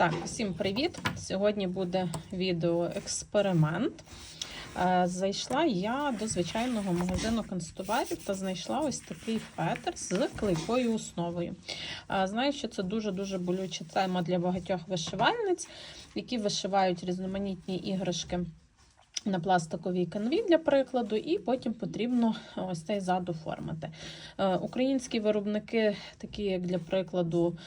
Так, всім привіт! Сьогодні буде відео-експеримент. Е, Зайшла я до звичайного магазину канцтоварів та знайшла ось такий фетр з клейкою основою. Е, Знаю, що це дуже-дуже болюча тема для багатьох вишивальниць, які вишивають різноманітні іграшки. На пластиковій канві, для прикладу, і потім потрібно ось цей зад оформити. Е, Українські виробники, такі як для прикладу,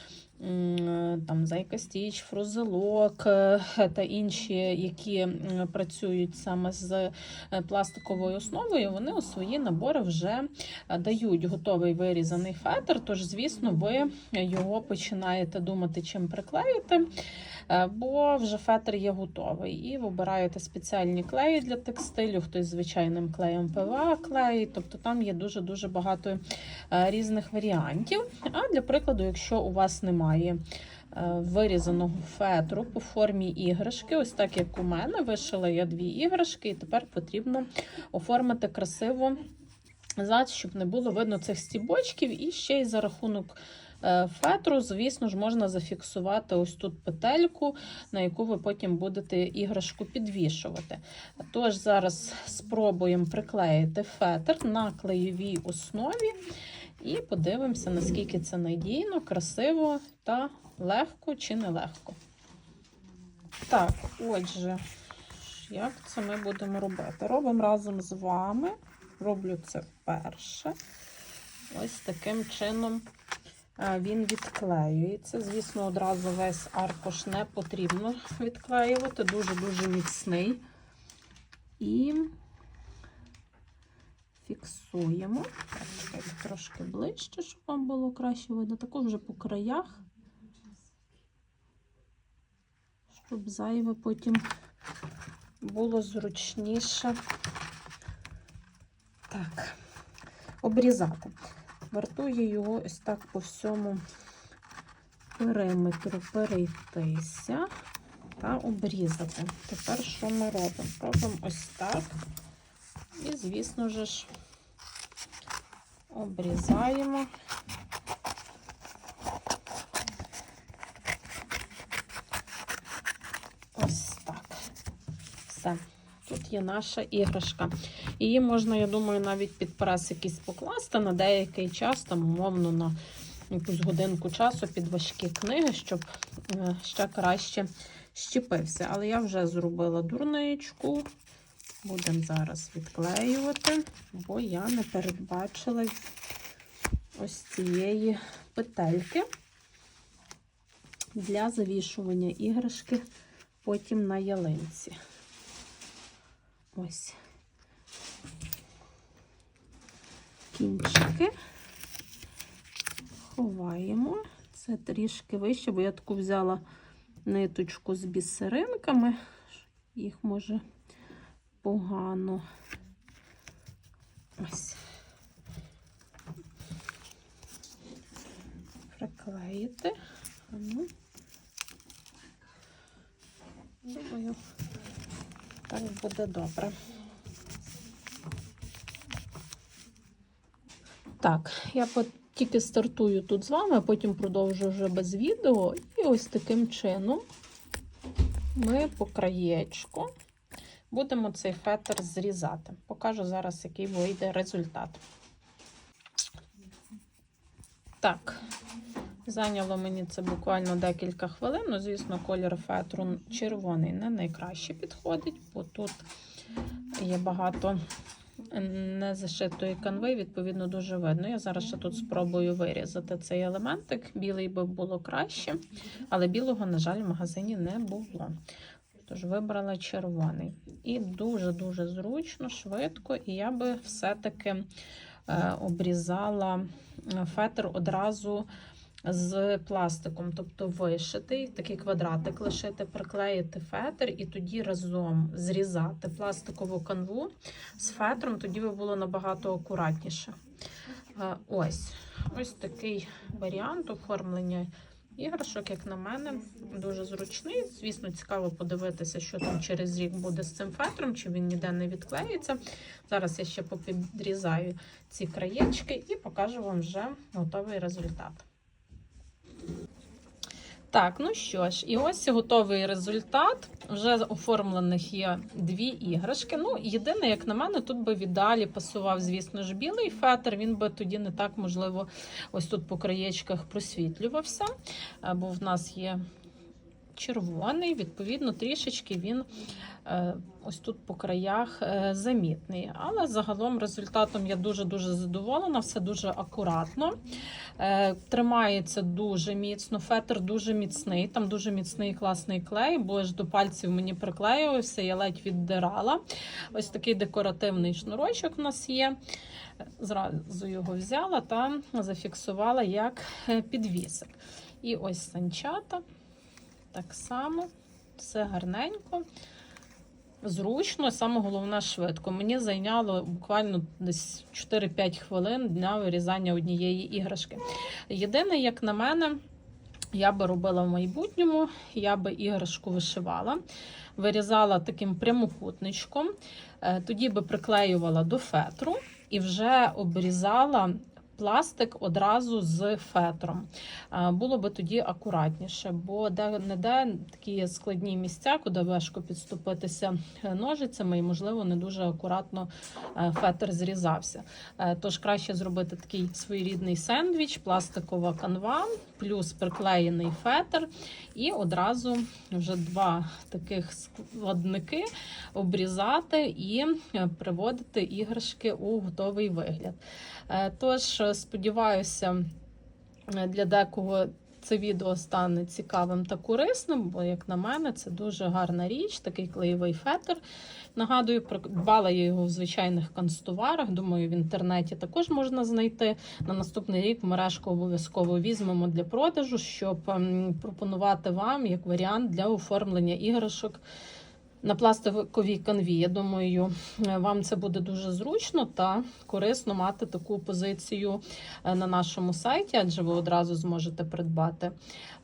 там Зайка Стіч, Фрузелок е, та інші, які працюють саме з е, пластиковою основою, вони у свої набори вже е, дають готовий вирізаний фетр. Тож, звісно, ви його починаєте думати, чим приклеїти. Бо вже фетр є готовий. І вибираєте спеціальні клеї для текстилю, хтось звичайним клеєм ПВА клеїть, тобто там є дуже-дуже багато різних варіантів. А для прикладу, якщо у вас немає е, вирізаного фетру по формі іграшки, ось так як у мене, вишила я дві іграшки, і тепер потрібно оформити красиво зад, щоб не було видно цих стібочків, і ще й за рахунок. е, Фетру, звісно ж, можна зафіксувати ось тут петельку, на яку ви потім будете іграшку підвішувати. Тож зараз спробуємо приклеїти фетр на клеєвій основі і подивимося, наскільки це надійно, красиво та легко чи нелегко. Так, отже, як це ми будемо робити? Робимо разом з вами. Роблю це вперше. Ось таким чином е, він відклеюється. Звісно, одразу весь аркуш не потрібно відклеювати, дуже-дуже міцний. І фіксуємо. Так, трошки ближче, щоб вам було краще видно. Також вже по краях, щоб зайве потім було зручніше. Так, обрізати. Вартує його ось так по всьому периметру перейтися та обрізати. Тепер що ми робимо? Робимо ось так. І, звісно ж, обрізаємо. Ось так. Все. Тут є наша іграшка. Її можна, я думаю, навіть під прес якийсь покласти на деякий час, там, умовно, на якусь годинку часу під важкі книги, щоб е, ще краще щепився. Але я вже зробила дурничку. Будемо зараз відклеювати, бо я не передбачила ось цієї петельки для завішування іграшки потім на ялинці. Ось кінчики ховаємо. Це трішки вище, бо я таку взяла ниточку з бісеринками, їх може погано. Ось. Приклеїти. Ну, думаю, так буде добре. Так, я тільки стартую тут з вами, а потім продовжу вже без відео. І ось таким чином ми по краєчку будемо цей фетр зрізати. Покажу зараз, який вийде результат. Так, зайняло мені це буквально декілька хвилин. Ну, звісно, колір фетру червоний не найкраще підходить, бо тут є багато незашитої канви, відповідно, дуже видно. Я зараз ще тут спробую вирізати цей елементик. Білий би було краще, але білого, на жаль, в магазині не було. Тож вибрала червоний. І дуже-дуже зручно, швидко, і я би все-таки е, обрізала е, фетр одразу з пластиком, тобто вишитий, такий квадратик лишити, приклеїти фетр і тоді разом зрізати пластикову канву з фетром, тоді би було набагато акуратніше. Е, Ось ось такий варіант оформлення іграшок, як на мене, дуже зручний. Звісно, цікаво подивитися, що там через рік буде з цим фетром, чи він ніде не відклеїться. Зараз я ще попідрізаю ці краєчки і покажу вам вже готовий результат. Так, ну що ж, і ось готовий результат. Вже оформлених є дві іграшки. Ну, єдине, як на мене, тут би в ідеалі пасував, звісно ж, білий фетр. Він би тоді не так, можливо, ось тут по краєчках просвітлювався, е, бо в нас є червоний, відповідно, трішечки він е, ось тут по краях е, замітний. Але загалом результатом я дуже-дуже задоволена, все дуже акуратно. Е, Тримається дуже міцно, фетр дуже міцний, там дуже міцний класний клей, бо аж до пальців мені приклеювався, я ледь віддирала. Ось такий декоративний шнурочок у нас є. Зразу його взяла та зафіксувала як підвісик. І ось санчата. Так само, все гарненько, зручно, саме головне швидко. Мені зайняло буквально десь 4-5 хвилин для вирізання однієї іграшки. Єдине, як на мене, я би робила в майбутньому, я би іграшку вишивала, вирізала таким прямокутничком, е, тоді би приклеювала до фетру і вже обрізала пластик одразу з фетром. Було би тоді акуратніше, бо де-не-де такі складні місця, куди важко підступитися е, ножицями, і, можливо, не дуже акуратно е, фетр зрізався. Е, Тож краще зробити такий своєрідний сендвіч, пластикова канва, плюс приклеєний фетр, і одразу вже два таких складники обрізати і приводити іграшки у готовий вигляд. Тож, сподіваюся, для декого це відео стане цікавим та корисним, бо, як на мене, це дуже гарна річ, такий клеєвий фетр. Нагадую, придбала я його в звичайних канцтоварах. Думаю, в інтернеті також можна знайти. На наступний рік мережку обов'язково візьмемо для продажу, щоб пропонувати вам як варіант для оформлення іграшок на пластиковій канві. Я думаю, е, вам це буде дуже зручно та корисно мати таку позицію е, на нашому сайті, адже ви одразу зможете придбати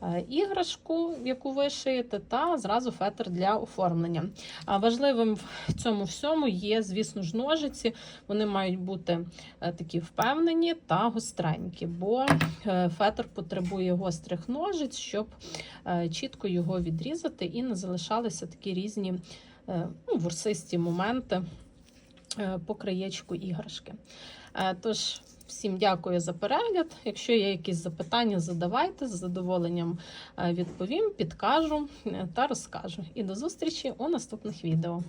е, іграшку, яку ви шиєте, та зразу фетр для оформлення. А важливим в цьому всьому є, звісно ж, ножиці. Вони мають бути такі впевнені та гостренькі, бо фетр потребує гострих ножиць, щоб чітко його відрізати і не залишалися такі різні ну, ворсисті моменти е, по краєчку іграшки. Е, Тож, всім дякую за перегляд. Якщо є якісь запитання, задавайте, з задоволенням е, відповім, підкажу та розкажу. І до зустрічі у наступних відео.